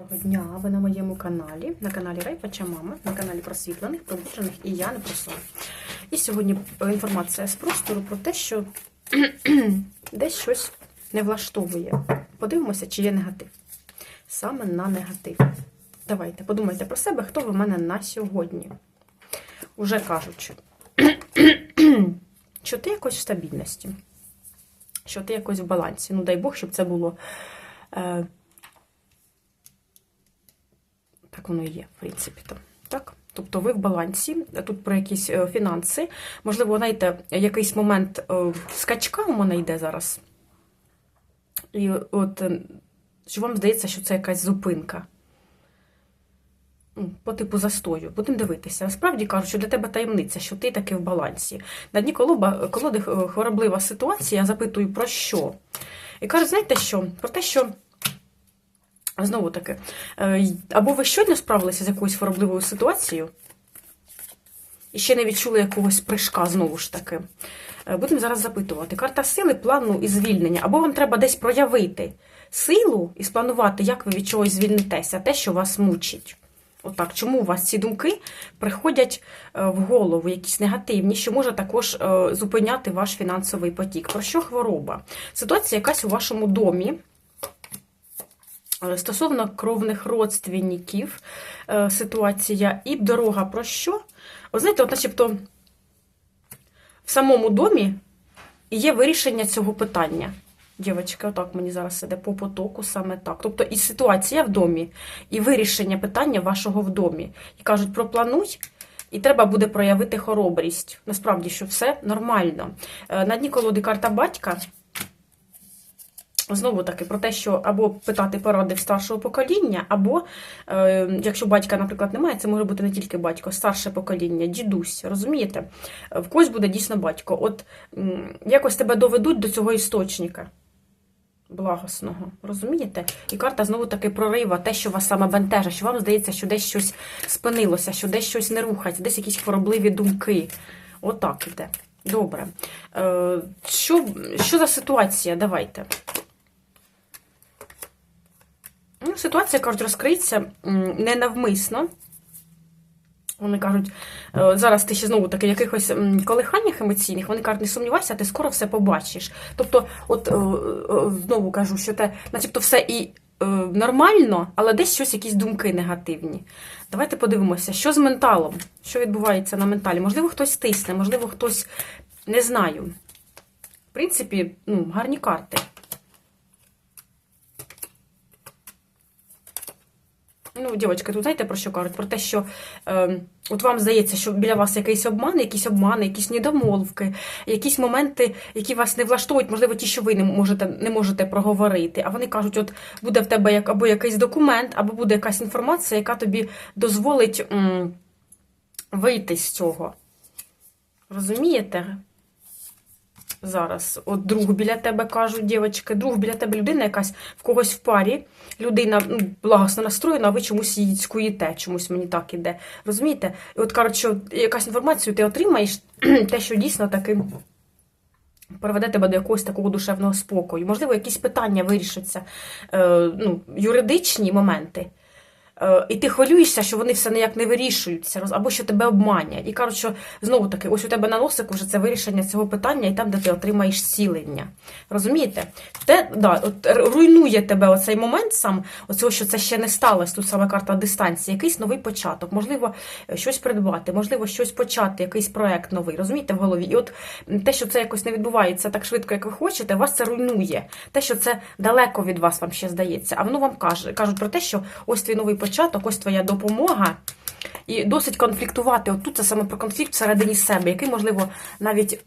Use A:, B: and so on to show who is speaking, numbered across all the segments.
A: Доброго дня, ви на моєму каналі, на каналі Райпача Мама, на каналі просвітлених, пробуджених і я не про. І сьогодні е, інформація з простору про те, що десь щось не влаштовує. Подивимося, чи є негатив. Саме на негатив. Давайте, подумайте про себе, хто ви в мене на сьогодні. Уже кажучи, що ти якось в стабільності, що ти якось в балансі. Ну, дай Бог, щоб це було. Е, так воно є, в принципі. то. Так? Тобто ви в балансі, тут про якісь е, фінанси. Можливо, знаєте, якийсь момент е, скачка у мене йде зараз. І от е, що вам здається, що це якась зупинка. Ну, По типу застою. Будемо дивитися. Насправді кажуть, що для тебе таємниця, що ти таки в балансі. На дні колоди хвороблива ситуація, я запитую про що. І кажуть, знаєте що? Про те, що. Знову таки, е, або ви щойно справилися з якоюсь хворобливою ситуацією, і ще не відчули якогось прыжка, знову ж таки. Е, Будемо зараз запитувати. Карта сили, плану і звільнення. Або вам треба десь проявити силу і спланувати, як ви від чогось звільнитеся, те, що вас мучить. Отак, чому у вас ці думки приходять е, в голову, якісь негативні, що може також зупиняти ваш фінансовий потік? Про що хвороба? Ситуація якась у вашому домі. Е, Стосовно кровних родственників е, ситуація і дорога про що? От знаєте, от начебто в самому домі є вирішення цього питання. Дівчатки, отак мені зараз іде по потоку саме так. Тобто і ситуація в домі, і вирішення питання вашого в домі. І кажуть, проплануй, і треба буде проявити хоробрість. Насправді, що все нормально. Е, На дні колоди карта батька. Знову таки про те, що або питати поради в старшого покоління, або, е, якщо батька, наприклад, немає, це може бути не тільки батько, старше покоління, дідусь, розумієте? В когось буде дійсно батько. От якось тебе доведуть до цього істочника благосного, розумієте? І карта знову таки прорива, те, що вас саме бентежить, що вам здається, що десь щось спинилося, що десь щось не рухається, десь якісь хворобливі думки. Отак іде. Добре. Е, що, що за ситуація? Давайте. Ну, ситуація, кажуть, розкриється ненавмисно. Вони кажуть, е, зараз ти ще знову таки якихось колиханнях емоційних, вони кажуть, не сумнівайся, ти скоро все побачиш. Тобто, от е, е, знову кажу, що те, начебто все і нормально, але десь щось, якісь думки негативні. Давайте подивимося, що з менталом, що відбувається на менталі. Можливо, хтось тисне, можливо, хтось не знаю. В принципі, ну, гарні карти. Ну, дівчатка, тут знаєте про що кажуть? Про те, що е, от вам здається, що біля вас якийсь обман, якісь обмани, якісь недомовки, якісь моменти, які вас не влаштовують, можливо, ті, що ви не можете, не можете проговорити. А вони кажуть, от буде в тебе як або якийсь документ, або буде якась інформація, яка тобі дозволить м, вийти з цього. Розумієте? Зараз, от друг біля тебе кажуть, дівчатки, друг біля тебе людина якась в когось в парі, людина ну, благосно настроєна, а ви чомусь її цькуєте, чомусь мені так іде. Розумієте? І от що якась інформацію ти отримаєш, те, що дійсно таки приведе тебе до якогось такого душевного спокою. Можливо, якісь питання вирішаться, е, ну, юридичні моменти. Е, І ти хвилюєшся, що вони все ніяк не вирішуються, або що тебе обманять. І кажуть, що знову таки, ось у тебе на носику вже це вирішення цього питання, і там, де ти отримаєш зцілення. Розумієте? Те, да, от руйнує тебе оцей момент сам, оцього, що це ще не сталося, тут саме карта дистанції, якийсь новий початок, можливо, е, щось придбати, можливо, щось почати, якийсь проект новий, розумієте, в голові. І от те, що це якось не відбувається так швидко, як ви хочете, вас це руйнує. Те, що це далеко від вас вам ще здається. А воно вам каже, кажуть про те, що ось твій новий початок, ось твоя допомога. І досить конфліктувати. От тут це саме про конфлікт всередині себе, який, можливо, навіть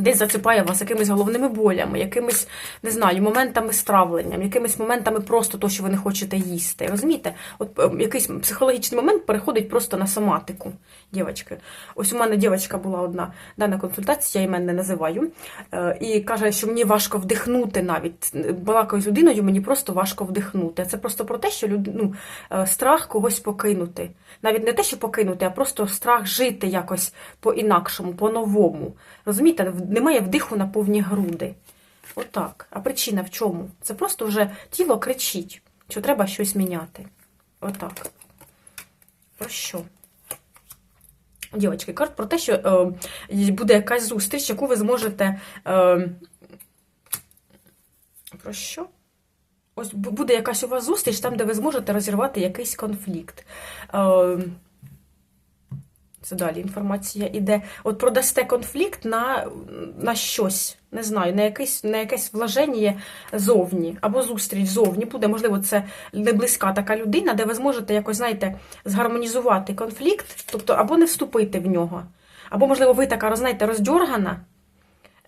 A: десь зацепає вас якимись головними болями, якимись, не знаю, моментами стравленням, якимись моментами просто то, що ви не хочете їсти. Розумієте? От е, якийсь психологічний момент переходить просто на соматику. Дівчатки. Ось у мене дівчинка була одна дана консультація, я імен не називаю, е, і каже, що мені важко вдихнути навіть. Балакаю з людиною, мені просто важко вдихнути. Це просто про те, що люд... ну, е, страх когось покинути. Навіть не те, що покинути, а просто страх жити якось по-інакшому, по-новому. Розумієте, немає вдиху на повні груди. Отак. А причина в чому? Це просто вже тіло кричить. Що треба щось міняти. Отак. Про що? Дівчатки, кажуть про те, що е, буде якась зустріч, яку ви зможете. Е, про що? Ось буде якась у вас зустріч, там, де ви зможете розірвати якийсь конфлікт. Е, це далі інформація іде. От продасте конфлікт на, на щось, не знаю, на якесь, на якесь влаження зовні, або зустріч зовні буде. Можливо, це не близька така людина, де ви зможете якось, знаєте, згармонізувати конфлікт, тобто або не вступити в нього. Або, можливо, ви така, знаєте, роздьоргана,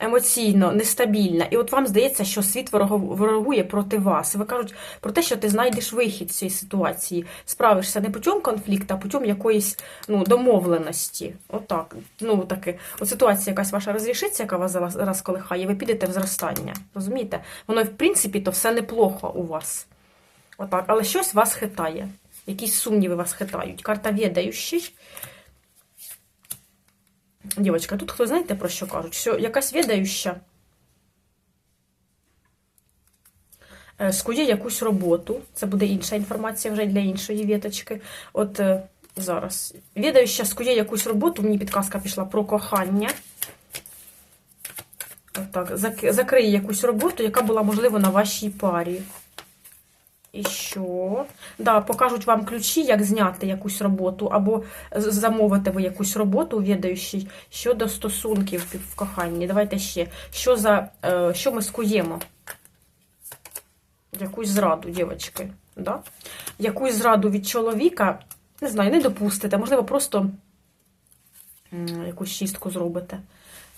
A: емоційно нестабільна, і от вам здається, що світ ворогу- ворогує проти вас. Ви кажуть про те, що ти знайдеш вихід з цієї ситуації, справишся не путем конфлікту, а путем якоїсь ну, домовленості. Отак. Ну, таки, от ситуація якась ваша розрішиться, яка вас зараз колихає, ви підете в зростання. Розумієте? Воно, в принципі, то все неплохо у вас. Отак. Але щось вас хитає. Якісь сумніви вас хитають. Карта відаючий. Дівчатка, тут хто знаєте про що кажуть? Що якась відающа е, скує якусь роботу. Це буде інша інформація вже для іншої віточки. От е, зараз. Відающа скує якусь роботу, мені підказка пішла про кохання. Отак, зак- закриє якусь роботу, яка була, можливо, на вашій парі. І що? Да, покажуть вам ключі, як зняти якусь роботу, або замовити ви якусь роботу відаючій щодо стосунків в коханні. Давайте ще. Що за е, що ми скуємо? Якусь зраду, дівчатки. Да? Якусь зраду від чоловіка, не знаю, не допустите, можливо, просто якусь чистку зробите.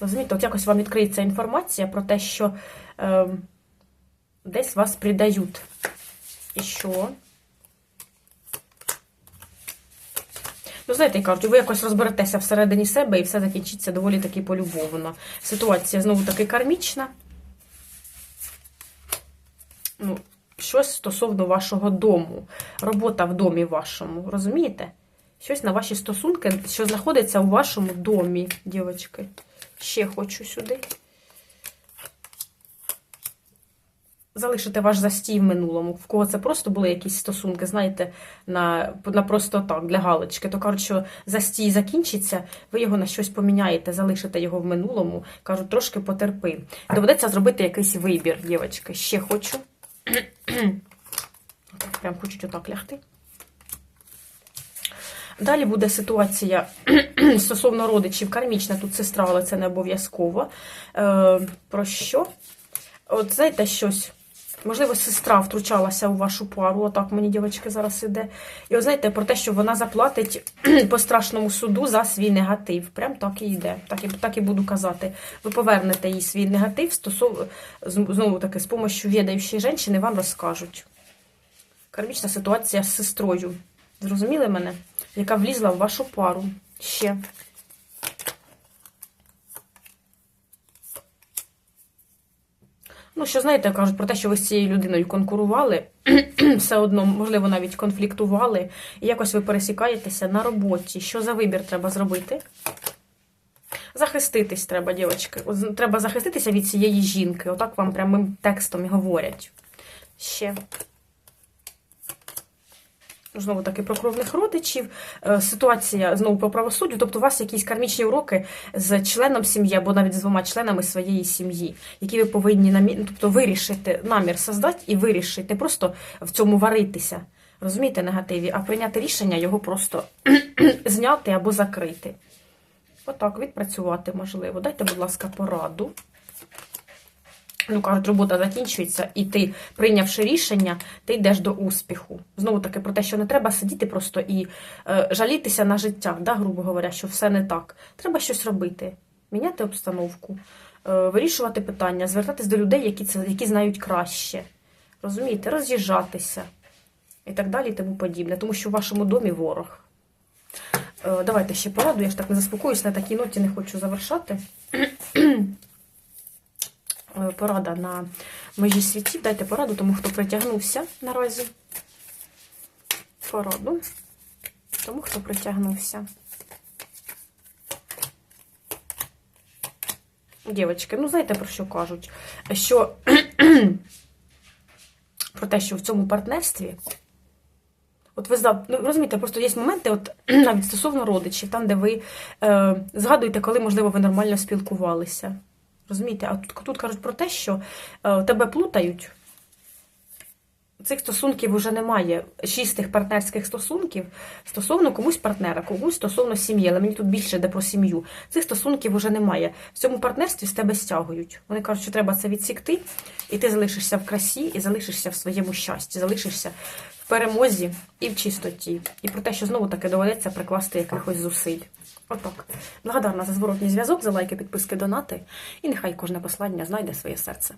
A: Розумієте, от якось вам відкриється інформація про те, що е, десь вас придають. Що? Ну, знаєте, як кажуть, ви якось розберетеся всередині себе і все закінчиться доволі таки полюбовно. Ситуація знову таки кармічна. Ну, щось стосовно вашого дому. Робота в домі вашому. Розумієте? Щось на ваші стосунки, що знаходиться у вашому домі, дівчатки. Ще хочу сюди. Залишите ваш застій в минулому. В кого це просто були якісь стосунки, знаєте, на, на просто так, для галочки, то кажуть, що застій закінчиться, ви його на щось поміняєте, залишите його в минулому. Кажуть, трошки потерпи. Доведеться зробити якийсь вибір, дівчатки. Ще хочу. Прям хочуть отак лягти. Далі буде ситуація стосовно родичів, кармічна тут сестра, але це не обов'язково. Е, про що? От знаєте, щось. Можливо, сестра втручалася у вашу пару, отак мені дівчатки зараз іде. І от знаєте, про те, що вона заплатить по страшному суду за свій негатив. Прям так і йде. Так і, так і буду казати. Ви повернете їй свій негатив, стосов... знову таки, з допомогою відаючої жінки вам розкажуть. Кармічна ситуація з сестрою. Зрозуміли мене? Яка влізла в вашу пару. Ще. Ну, що знаєте, кажуть про те, що ви з цією людиною конкурували, все одно, можливо, навіть конфліктували, і якось ви пересікаєтеся на роботі. Що за вибір треба зробити? Захиститись треба, дівчатки. Треба захиститися від цієї жінки. Отак вам прямим текстом і говорять. Ще. Знову таки про кровних родичів. Е, Ситуація знову по правосуддю, тобто у вас якісь кармічні уроки з членом сім'ї або навіть з двома членами своєї сім'ї, які ви повинні намі... тобто вирішити намір создати і вирішити, не просто в цьому варитися. Розумієте, негативі, а прийняти рішення його просто зняти або закрити. Отак, відпрацювати можливо. Дайте, будь ласка, пораду. Ну, кажуть, робота закінчується, і ти, прийнявши рішення, ти йдеш до успіху. Знову таки, про те, що не треба сидіти просто і е, жалітися на життя, да, грубо говоря, що все не так. Треба щось робити, міняти обстановку, е, вирішувати питання, звертатись до людей, які це які знають краще. Розумієте, роз'їжджатися і так далі, і тому подібне. Тому що в вашому домі ворог. Е, давайте ще пораду, я ж так не заспокоюсь, на такій ноті не хочу завершати. Порада на межі світів. Дайте пораду, тому хто притягнувся наразі. Пораду. Тому хто притягнувся. Дівчатки, ну знаєте, про що кажуть? Що про те, що в цьому партнерстві. От ви ну, розумієте, просто є моменти, от навіть стосовно родичів, там, де ви е, згадуєте, коли, можливо, ви нормально спілкувалися. Розумієте, а тут, тут кажуть про те, що е, тебе плутають. Цих стосунків вже немає. Чистих партнерських стосунків стосовно комусь партнера, комусь стосовно сім'ї. Але мені тут більше йде про сім'ю. Цих стосунків вже немає. В цьому партнерстві з тебе стягують. Вони кажуть, що треба це відсікти, і ти залишишся в красі, і залишишся в своєму щасті, залишишся в перемозі і в чистоті. І про те, що знову таки доведеться прикласти якихось зусиль. Отак. Благодарна за зворотній зв'язок, за лайки, підписки, донати. І нехай кожне послання знайде своє серце.